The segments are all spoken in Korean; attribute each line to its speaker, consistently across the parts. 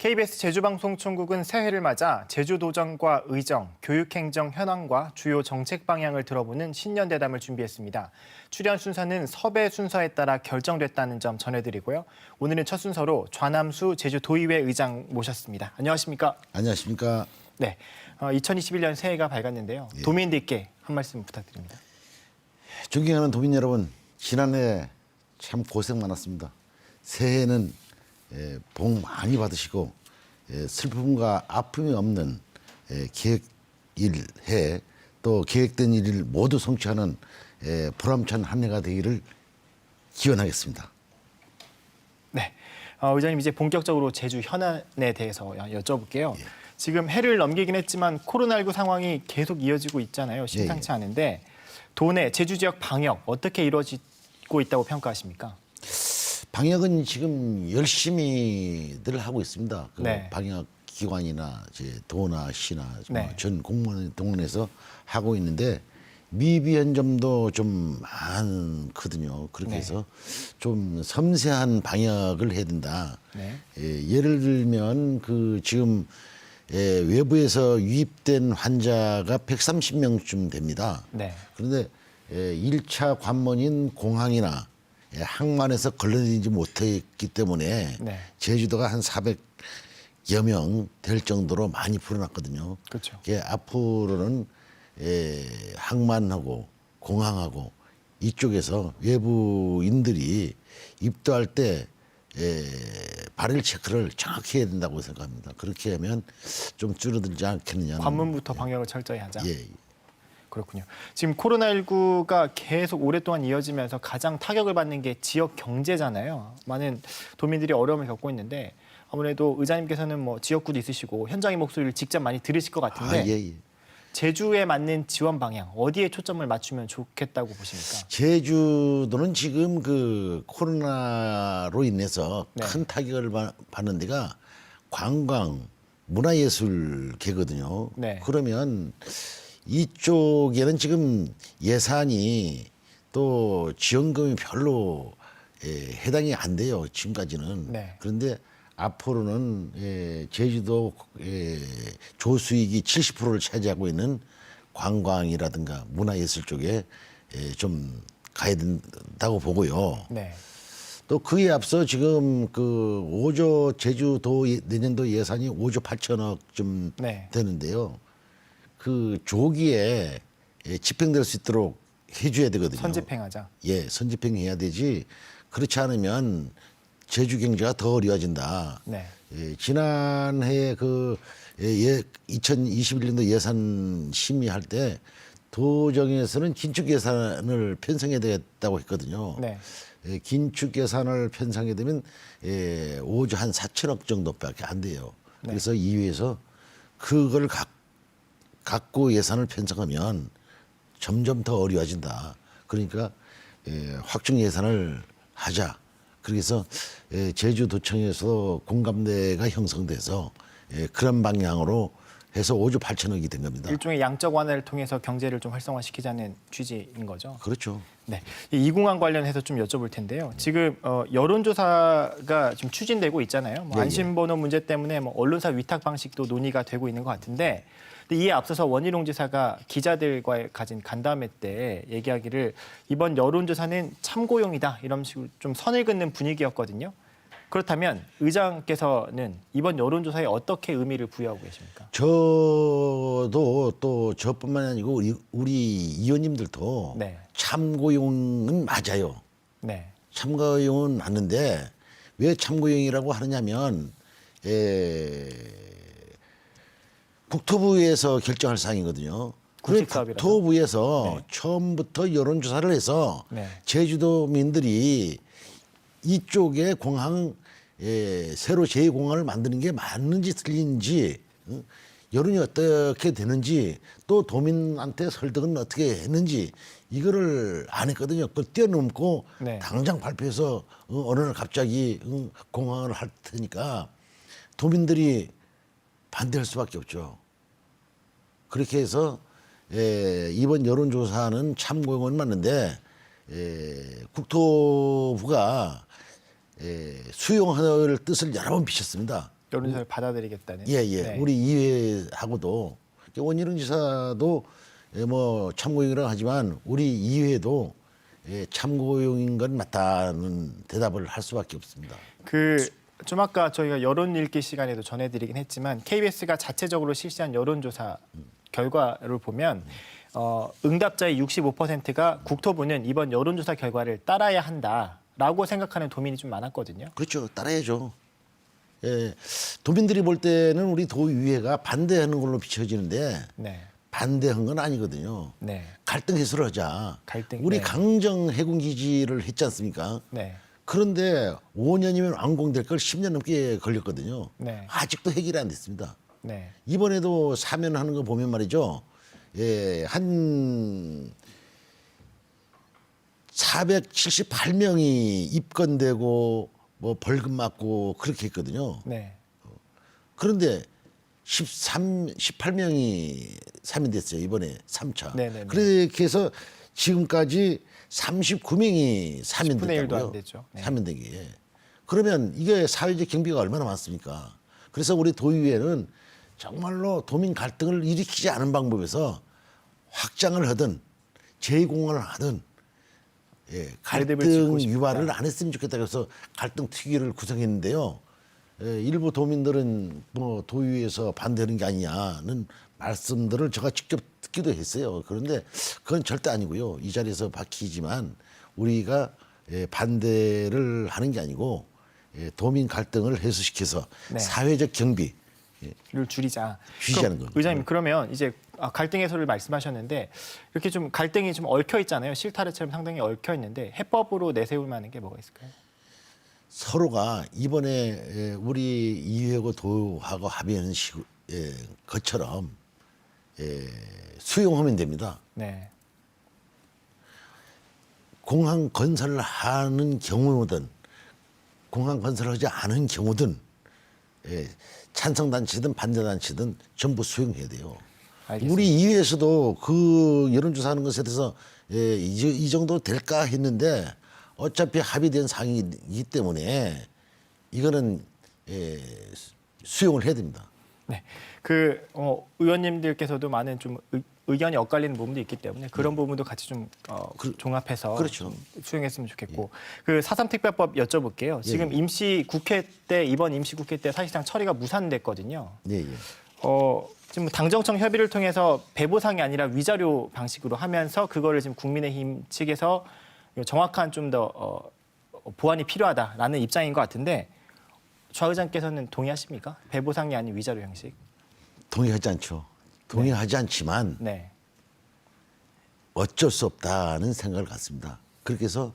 Speaker 1: KBS 제주방송총국은 새해를 맞아 제주도정과 의정, 교육행정 현황과 주요 정책 방향을 들어보는 신년 대담을 준비했습니다. 출연 순서는 섭외 순서에 따라 결정됐다는 점 전해드리고요. 오늘은 첫 순서로 좌남수 제주도의회 의장 모셨습니다. 안녕하십니까?
Speaker 2: 안녕하십니까.
Speaker 1: 네, 어, 2021년 새해가 밝았는데요. 도민들께 한 말씀 부탁드립니다.
Speaker 2: 존경하는 도민 여러분, 지난해 참 고생 많았습니다. 새해에는 예, 복 많이 받으시고 예, 슬픔과 아픔이 없는 예, 계획 일해 또 계획된 일을 모두 성취하는 예, 보람찬 한 해가 되기를 기원하겠습니다.
Speaker 1: 네, 어, 의장님 이제 본격적으로 제주 현안에 대해서 여- 여쭤볼게요. 지금 해를 넘기긴 했지만 코로나19 상황이 계속 이어지고 있잖아요. 심상치 않은데 도내 제주 지역 방역 어떻게 이루어지고 있다고 평가하십니까?
Speaker 2: 방역은 지금 열심히들 하고 있습니다. 그
Speaker 1: 네.
Speaker 2: 방역 기관이나 이제 도나 시나 뭐
Speaker 1: 네.
Speaker 2: 전 공무원 동원해서 하고 있는데 미비한 점도 좀 많거든요. 그렇게
Speaker 1: 네.
Speaker 2: 해서 좀 섬세한 방역을 해야 된다.
Speaker 1: 네.
Speaker 2: 예, 예를 들면 그 지금 예, 외부에서 유입된 환자가 130명쯤 됩니다.
Speaker 1: 네.
Speaker 2: 그런데 예, 1차 관문인 공항이나 예, 항만에서 걸러내지 못했기 때문에
Speaker 1: 네.
Speaker 2: 제주도가 한 400여 명 될 정도로 많이 불어났거든요.
Speaker 1: 그렇죠.
Speaker 2: 예, 앞으로는 예, 항만하고 공항하고 이쪽에서 외부인들이 입도할 때 예, 발열 체크를 정확히 해야 된다고 생각합니다. 그렇게 하면 좀 줄어들지 않겠느냐.
Speaker 1: 관문부터 방역을 철저히 하자.
Speaker 2: 예, 예.
Speaker 1: 그렇군요. 지금 코로나19가 계속 오랫동안 이어지면서 가장 타격을 받는 게 지역 경제잖아요. 많은 도민들이 어려움을 겪고 있는데 아무래도 의장님께서는 뭐 지역구도 있으시고 현장의 목소리를 직접 많이 들으실 것 같은데
Speaker 2: 아, 예, 예.
Speaker 1: 제주에 맞는 지원 방향 어디에 초점을 맞추면 좋겠다고 보십니까?
Speaker 2: 제주도는 지금 그 코로나로 인해서
Speaker 1: 네.
Speaker 2: 큰 타격을 받- 받는 데가 관광, 문화예술계거든요.
Speaker 1: 네.
Speaker 2: 그러면 이쪽에는 지금 예산이 또 지원금이 별로 예, 해당이 안 돼요. 지금까지는.
Speaker 1: 네.
Speaker 2: 그런데 앞으로는 예, 제주도 예, 조수익이 70%를 차지하고 있는 관광이라든가 문화예술 쪽에 예, 좀 가야 된다고 보고요.
Speaker 1: 네.
Speaker 2: 또 그에 앞서 지금 그 5조 제주도 예- 내년도 예산이 5조 8천억 좀
Speaker 1: 네.
Speaker 2: 되는데요. 그 조기에 예, 집행될 수 있도록 해줘야 되거든요.
Speaker 1: 선집행하자.
Speaker 2: 예, 선집행해야 되지. 그렇지 않으면 제주 경제가 더 어려워진다.
Speaker 1: 네.
Speaker 2: 예, 지난해 그 예, 예, 2021년도 예산 심의할 때 도정에서는 긴축 예산을 편성해야 되겠다고 했거든요.
Speaker 1: 네.
Speaker 2: 예, 긴축 예산을 편성하게 되면 예, 5조 한 4천억 정도밖에 안 돼요.
Speaker 1: 네.
Speaker 2: 그래서 이위에서 그걸 각, 갖고 예산을 편성하면 점점 더 어려워진다. 그러니까 예, 확충 예산을 하자. 그래서 예, 제주도청에서 공감대가 형성돼서 예, 그런 방향으로 해서 5조 8천억이 된 겁니다.
Speaker 1: 일종의 양적 완화를 통해서 경제를 좀 활성화시키자는 취지인 거죠.
Speaker 2: 그렇죠.
Speaker 1: 네, 이 이공항 관련해서 좀 여쭤볼 텐데요. 지금 어, 여론조사가 좀 추진되고 있잖아요. 뭐
Speaker 2: 예, 예.
Speaker 1: 안심번호 문제 때문에 뭐 언론사 위탁 방식도 논의가 되고 있는 것 같은데, 근데 이에 앞서서 원희룡 지사가 기자들과 가진 간담회 때 얘기하기를 이번 여론조사는 참고용이다 이런 식으로 좀 선을 긋는 분위기였거든요. 그렇다면 의장께서는 이번 여론조사에 어떻게 의미를 부여하고 계십니까?
Speaker 2: 저도 또 저뿐만 아니고 우리, 우리 의원님들도
Speaker 1: 네.
Speaker 2: 참고용은 맞아요.
Speaker 1: 네,
Speaker 2: 참고용은 맞는데 왜 참고용이라고 하느냐면 에, 국토부에서 결정할 사항이거든요. 그래? 국토부에서
Speaker 1: 네.
Speaker 2: 처음부터 여론조사를 해서
Speaker 1: 네.
Speaker 2: 제주도민들이 이쪽에 공항 에, 새로 제2공항을 만드는 게 맞는지 틀린지 응? 여론이 어떻게 되는지 또 도민한테 설득은 어떻게 했는지 이거를 안 했거든요. 그걸 뛰어넘고
Speaker 1: 네.
Speaker 2: 당장 발표해서 어, 어느 날 갑자기 응, 공항을 할 테니까 도민들이 반대할 수밖에 없죠. 그렇게 해서 에, 이번 여론조사는 참고용은 맞는데 에, 국토부가 에, 수용할 뜻을 여러 번 비쳤습니다.
Speaker 1: 여론조사를 받아들이겠다는.
Speaker 2: 예, 예.
Speaker 1: 네.
Speaker 2: 우리 이회하고도 원희룡 지사도 예, 뭐 참고용이라고 하지만 우리 이회도 예, 참고용인 건 맞다는 대답을 할 수밖에 없습니다.
Speaker 1: 그 좀 아까 저희가 여론 읽기 시간에도 전해드리긴 했지만 KBS가 자체적으로 실시한 여론조사 결과를 보면 어, 응답자의 65%가 국토부는 이번 여론조사 결과를 따라야 한다라고 생각하는 도민이 좀 많았거든요.
Speaker 2: 그렇죠. 따라야죠. 예, 도민들이 볼 때는 우리 도의회가 반대하는 걸로 비춰지는데
Speaker 1: 네,
Speaker 2: 반대한 건 아니거든요.
Speaker 1: 네,
Speaker 2: 갈등 해소를 하자.
Speaker 1: 갈등,
Speaker 2: 우리
Speaker 1: 네.
Speaker 2: 강정 해군 기지를 했지 않습니까?
Speaker 1: 네,
Speaker 2: 그런데 5년이면 완공될 걸 10년 넘게 걸렸거든요.
Speaker 1: 네.
Speaker 2: 아직도 해결이 안 됐습니다.
Speaker 1: 네,
Speaker 2: 이번에도 사면하는 거 보면 말이죠. 예, 한 478명이 입건되고 뭐 벌금 맞고 그렇게 했거든요.
Speaker 1: 네,
Speaker 2: 그런데 13, 18명이 사면됐어요. 이번에 3차.
Speaker 1: 네네네.
Speaker 2: 그렇게 해서 지금까지 39명이
Speaker 1: 10분의 1도
Speaker 2: 사면됐다고요.
Speaker 1: 안 되죠. 네.
Speaker 2: 사면된 게. 그러면 이게 사회적 경비가 얼마나 많습니까? 그래서 우리 도의회는 정말로 도민 갈등을 일으키지 않은 방법에서 확장을 하든 재공을 하든 예, 갈등. 유발을 안 했으면 좋겠다 그래서 갈등 특위를 구성했는데요. 예, 일부 도민들은 뭐 도의회에서 반대하는 게 아니냐는 말씀들을 제가 직접 듣기도 했어요. 그런데 그건 절대 아니고요. 이 자리에서 밝히지만 우리가 예, 반대를 하는 게 아니고 예, 도민 갈등을 해소시켜서
Speaker 1: 네.
Speaker 2: 사회적 경비
Speaker 1: 를 줄이자.
Speaker 2: 줄이자는 거죠.
Speaker 1: 의장님 그러면 이제 아, 갈등 해소를 말씀하셨는데 이렇게 좀 갈등이 좀 얽혀 있잖아요. 실타래처럼 상당히 얽혀 있는데 해법으로 내세울 만한 게 뭐가 있을까요?
Speaker 2: 서로가 이번에 예, 우리 이회고 도하고 합의하는 시, 예, 것처럼 예, 수용하면 됩니다.
Speaker 1: 네,
Speaker 2: 공항 건설을 하는 경우든 공항 건설을 하지 않은 경우든 예, 찬성 단체든 반대 단체든 전부 수용해야 돼요.
Speaker 1: 알겠습니다.
Speaker 2: 우리 이회에서도 그 여론조사하는 것에 대해서 예, 이, 저- 이 정도 될까 했는데 어차피 합의된 사항이기 때문에 이거는 예, 수- 수용을 해야 됩니다.
Speaker 1: 네. 그 어, 의원님들께서도 많은 좀 의, 의견이 엇갈리는 부분도 있기 때문에 그런 부분도 같이 좀 어,
Speaker 2: 그-
Speaker 1: 종합해서
Speaker 2: 그렇죠.
Speaker 1: 좀 수용했으면 좋겠고 그 사삼 특별법 여쭤볼게요. 지금
Speaker 2: 예.
Speaker 1: 임시 국회 때 이번 임시 국회 때 사실상 처리가 무산됐거든요.
Speaker 2: 예, 예.
Speaker 1: 어, 지금 당정청 협의를 통해서 배보상이 아니라 위자료 방식으로 하면서 그거를 지금 국민의힘 측에서 정확한 좀 더 어, 보완이 필요하다라는 입장인 것 같은데 좌 의장께서는 동의하십니까? 배보상이 아닌 위자료 형식.
Speaker 2: 동의하지 않죠. 동의하지 않지만
Speaker 1: 네.
Speaker 2: 어쩔 수 없다는 생각을 갖습니다. 그렇게 해서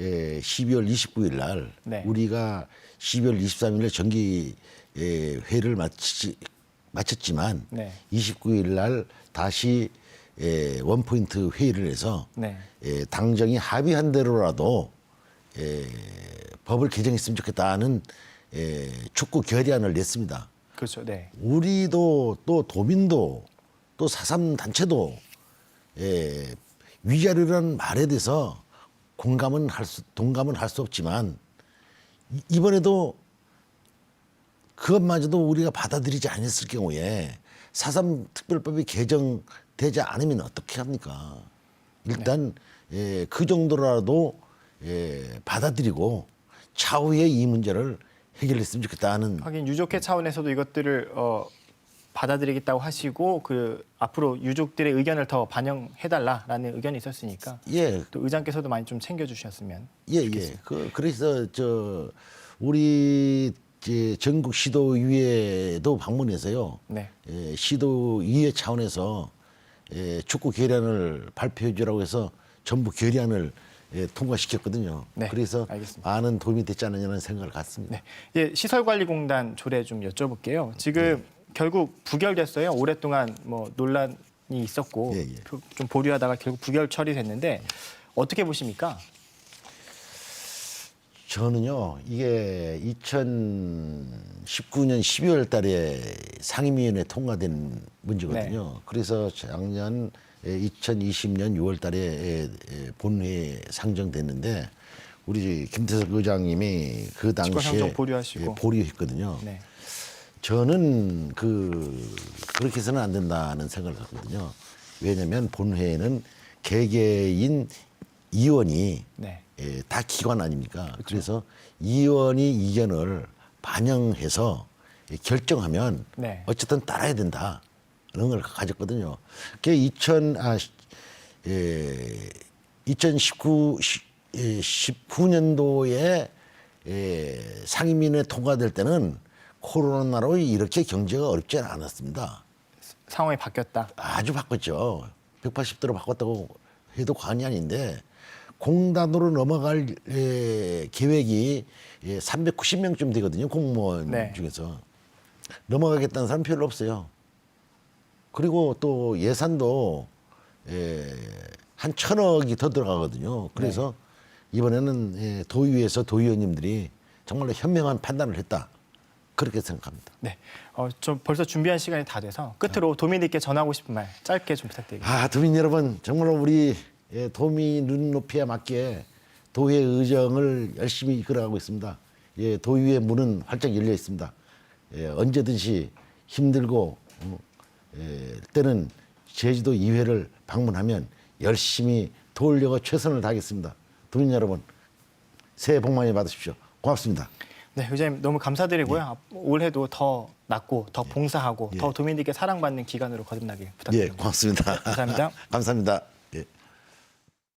Speaker 2: 예, 12월 29일 날
Speaker 1: 네.
Speaker 2: 우리가 12월 23일 날 정기 예, 회를 마치, 마쳤지만
Speaker 1: 네.
Speaker 2: 29일 날 다시 예, 원포인트 회의를 해서
Speaker 1: 네.
Speaker 2: 예, 당정이 합의한 대로라도 예, 법을 개정했으면 좋겠다는 예, 촉구 결의안을 냈습니다.
Speaker 1: 그렇죠. 네.
Speaker 2: 우리도 또 도민도 또 사삼 단체도 예, 위자료라는 말에 대해서 공감은 할 수, 동감은 할 수 없지만 이- 이번에도 그것마저도 우리가 받아들이지 않았을 경우에 사삼 특별법이 개정 되지 않으면 어떻게 합니까? 일단 예, 그 정도라도 예, 받아들이고 차후에 이 문제를 해결했으면 좋겠다는
Speaker 1: 하긴 유족회 차원에서도 이것들을 어, 받아들이겠다고 하시고 그 앞으로 유족들의 의견을 더 반영해달라라는 의견이 있었으니까
Speaker 2: 예,
Speaker 1: 또 의장께서도 많이 좀 챙겨주셨으면
Speaker 2: 예, 예. 그, 그래서 저 우리 이제 전국 시도의회도 방문해서요.
Speaker 1: 네.
Speaker 2: 예, 시도의회 차원에서 예, 축구 결의안을 발표해 주라고 해서 전부 결의안을 예, 통과시켰거든요.
Speaker 1: 네,
Speaker 2: 그래서
Speaker 1: 알겠습니다.
Speaker 2: 많은 도움이 됐지 않느냐는 생각을 갖습니다.
Speaker 1: 네. 예, 시설관리공단 조례 좀 여쭤볼게요. 지금
Speaker 2: 네.
Speaker 1: 결국 부결됐어요. 오랫동안 뭐 논란이 있었고
Speaker 2: 예, 예.
Speaker 1: 표- 좀 보류하다가 결국 부결 처리됐는데 어떻게 보십니까?
Speaker 2: 저는요 이게 2019년 12월 달에 상임위원회 통과된 문제거든요.
Speaker 1: 네.
Speaker 2: 그래서 작년 2020년 6월 달에 본회에 상정됐는데 우리 김태석 의장님이 그 당시에
Speaker 1: 보류하시고.
Speaker 2: 예, 보류했거든요.
Speaker 1: 네.
Speaker 2: 저는 그 그렇게 해서는 안 된다는 생각을 갖거든요. 왜냐하면 본회의는 개개인 의원이
Speaker 1: 네.
Speaker 2: 예, 다 기관 아닙니까? 그래서 의원이 의견을 반영해서 예, 결정하면
Speaker 1: 네.
Speaker 2: 어쨌든 따라야 된다는 걸 가졌거든요. 그게 2000, 아, 시- 예, 2019, 예, 19년도에 예, 상임위에 통과될 때는 코로나로 이렇게 경제가 어렵지 않았습니다.
Speaker 1: 상황이 바뀌었다.
Speaker 2: 아주 바꿨죠. 180도로 바꿨다고 해도 과언이 아닌데 공단으로 넘어갈 예, 계획이 예, 390명쯤 되거든요. 공무원
Speaker 1: 네.
Speaker 2: 중에서 넘어가겠다는 사람 별로 없어요. 그리고 또 예산도 예, 한 천억이 더 들어가거든요. 그래서 이번에는 예, 도의회에서 도의원님들이 정말로 현명한 판단을 했다. 그렇게 생각합니다.
Speaker 1: 네. 어, 좀 벌써 준비한 시간이 다 돼서 끝으로 도민님께 전하고 싶은 말 짧게 좀 부탁드리겠습니다.
Speaker 2: 아, 도민 여러분, 정말로 우리 예, 도민 눈높이에 맞게 도의 의정을 열심히 이끌어가고 있습니다. 예, 도의회 문은 활짝 열려 있습니다. 예, 언제든지 힘들고 어, 예, 때는 제주도 이회를 방문하면 열심히 도우려고 최선을 다하겠습니다. 도민 여러분, 새해 복 많이 받으십시오. 고맙습니다.
Speaker 1: 네, 의장님 너무 감사드리고요.
Speaker 2: 예.
Speaker 1: 앞- 올해도 더 낫고 더 봉사하고 더 도민들께 사랑받는 기간으로 거듭나길
Speaker 2: 예,
Speaker 1: 부탁드립니다.
Speaker 2: 고맙습니다.
Speaker 1: 감사합니다.
Speaker 2: 감사합니다.